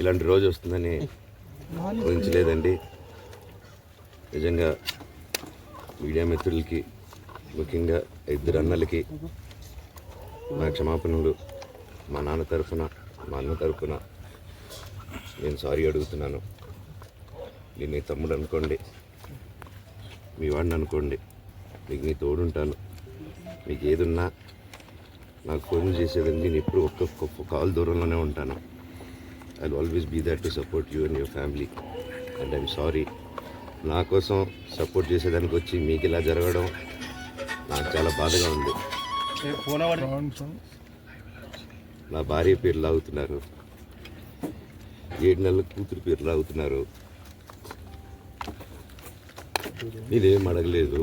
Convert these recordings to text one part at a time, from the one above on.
ఇలాంటి రోజు వస్తుందని ఊహించలేదండి. నిజంగా మీడియా మిత్రులకి ముఖ్యంగా ఇద్దరు అన్నలకి నా క్షమాపణలు మా నాన్న తరఫున మా అన్న తరఫున నేను సారీ అడుగుతున్నాను. నేను నీ తమ్ముడు అనుకోండి మీ వాడిని అనుకోండి మీకు నీ తోడుంటాను. మీకు ఏదున్నా నాకు ఫోన్ చేసేదండి. నేను ఎప్పుడు ఒక్క ఒక్క కాల్ దూరంలోనే ఉంటాను. I always be that to support you and your family and I'm sorry నా కోసం సపోర్ట్ చేసేదానికి వచ్చి మీకు ఇలా జరగడం నాకు చాలా బాధగా ఉంది. నా భార్య పేరు లాగుతున్నారు. ఏడు నెలల కూతురు పేరు లాగుతున్నారు. నేనేం అడగలేదు.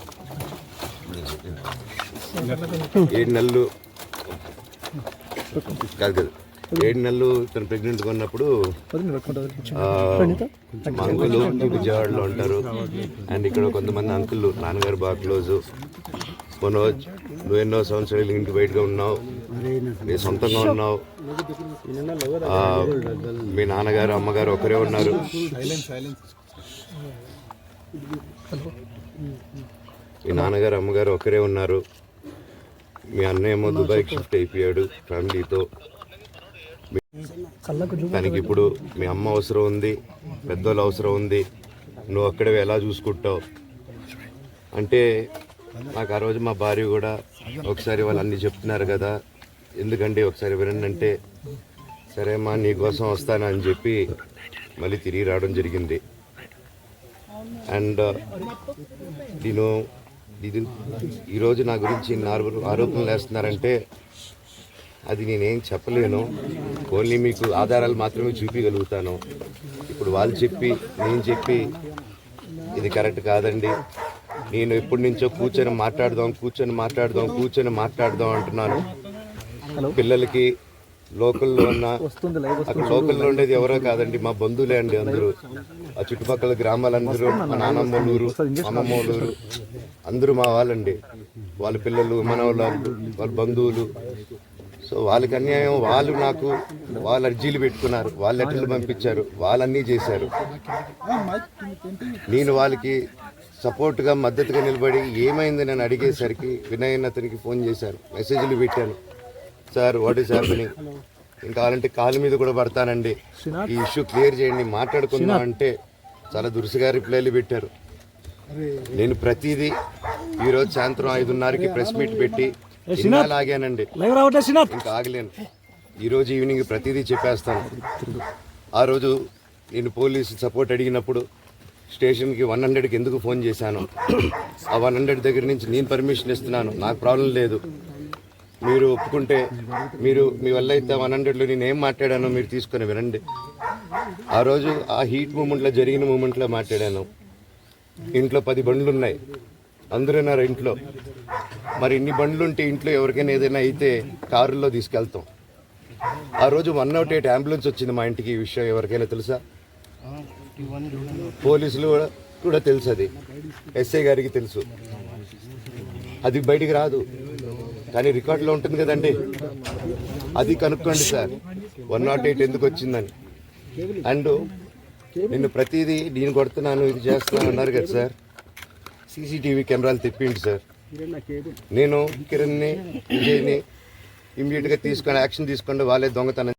ఏడు నెలలు. కాదు కాదు. ఏడు నెలలు తను ప్రెగ్నెంట్గా ఉన్నప్పుడు మా అంకుల్ విజయవాడలో ఉంటారు. అండ్ ఇక్కడ కొంతమంది అంకుల్ నాన్నగారు బాగా క్లోజు. మనోజ్ నువ్వు ఎన్నో సంవత్సరాలు ఇంటి బయటగా ఉన్నావు. నీ సొంతంగా ఉన్నావు. మీ నాన్నగారు అమ్మగారు ఒకరే ఉన్నారు. మీ నాన్నగారు అమ్మగారు ఒకరే ఉన్నారు. మీ అన్నయ్య ఏమో దుబాయ్కి షిఫ్ట్ అయిపోయాడు ఫ్యామిలీతో. తనకి ఇప్పుడు మీ అమ్మ అవసరం ఉంది పెద్దోళ్ళు అవసరం ఉంది. నువ్వు అక్కడే ఎలా చూసుకుంటావు? అంటే నాకు ఆ రోజు మా భార్య కూడా ఒకసారి వాళ్ళు అన్ని చెప్తున్నారు కదా ఎందుకంటే ఒకసారి వినండి అంటే సరే అమ్మా నీకోసం వస్తాను అని చెప్పి మళ్ళీ తిరిగి రావడం జరిగింది. అండ్ నేను ఇది ఈరోజు నా గురించి ఆరోపణలు వేస్తున్నారంటే అది నేనేం చెప్పలేను. ఓన్లీ మీకు ఆధారాలు మాత్రమే చూపించగలుగుతాను ఇప్పుడు వాళ్ళు చెప్పి నేను చెప్పి ఇది కరెక్ట్ కాదండి. నేను ఎప్పటి నుంచో కూర్చొని మాట్లాడదాం కూర్చొని మాట్లాడదాం కూర్చొని మాట్లాడదాం అంటున్నాను. పిల్లలకి లోకల్లో ఉన్న అక్కడ లోకల్లో ఉండేది ఎవరో కాదండి మా బంధువులే అండి అందరూ. ఆ చుట్టుపక్కల గ్రామాలందరూ మా అమ్మమ్మ ఊరు అందరూ మా వాళ్ళండి. వాళ్ళ పిల్లలు మనవాళ్ళు వాళ్ళ బంధువులు. సో వాళ్ళకి అన్యాయం వాళ్ళు నాకు వాళ్ళ అర్జీలు పెట్టుకున్నారు వాళ్ళ లెటర్లు పంపించారు వాళ్ళన్నీ చేశారు. నేను వాళ్ళకి సపోర్ట్గా మద్దతుగా నిలబడి ఏమైంది నేను అడిగేసరికి వినయన్ అతనికి ఫోన్ చేశాను మెసేజ్లు పెట్టాను. సార్ వాట్ ఈస్ హ్యాపెనింగ్ ఇంకా కావాలంటే కాలు మీద కూడా పడతానండి. ఈ ఇష్యూ క్లియర్ చేయండి మాట్లాడుకుందాం అంటే చాలా దురుసుగా రిప్లైలు పెట్టారు. నేను ప్రతిదీ ఈరోజు సాయంత్రం ఐదున్నరకి ప్రెస్ మీట్ పెట్టి ఆగానండి. ఇంకా ఆగలేను. ఈరోజు ఈవినింగ్ ప్రతిదీ చెప్పేస్తాను. ఆ రోజు నేను పోలీసు సపోర్ట్ అడిగినప్పుడు స్టేషన్కి వన్ హండ్రెడ్కి ఎందుకు ఫోన్ చేశాను? ఆ వన్ హండ్రెడ్ దగ్గర నుంచి నేను పర్మిషన్ ఇస్తున్నాను. నాకు ప్రాబ్లం లేదు. మీరు ఒప్పుకుంటే మీరు మీ వల్ల అయితే వన్ హండ్రెడ్లో నేను ఏం మాట్లాడానో మీరు తీసుకొని వినండి. ఆ రోజు ఆ హీట్ మూమెంట్లో జరిగిన మూమెంట్లో మాట్లాడాను. ఇంట్లో పది బండ్లు ఉన్నాయి అందరూ ఉన్నారు ఇంట్లో. మరి ఇన్ని బండ్లు ఉంటే ఇంట్లో ఎవరికైనా ఏదైనా అయితే కారుల్లో తీసుకెళ్తాం. ఆ రోజు వన్ నాట్ ఎయిట్ అంబులెన్స్ వచ్చింది మా ఇంటికి ఈ విషయం ఎవరికైనా తెలుసా? పోలీసులు కూడా తెలుసు అది. ఎస్ఐ గారికి తెలుసు. అది బయటికి రాదు. కానీ రికార్డులో ఉంటుంది కదండి. అది కనుక్కోండి సార్. వన్ నాట్ ఎయిట్ ఎందుకు వచ్చిందని. అండ్ నిన్ను ప్రతిదీ నేను కొడుతున్నాను ఇది చేస్తున్నాను అన్నారు కదా సార్. సీసీటీవీ కెమెరాలు తెప్పిండి సార్. నేను కిరణ్ని విజయ్ని ఇమ్మీడియట్గా తీసుకొని యాక్షన్ తీసుకోండి వాళ్ళే దొంగతనం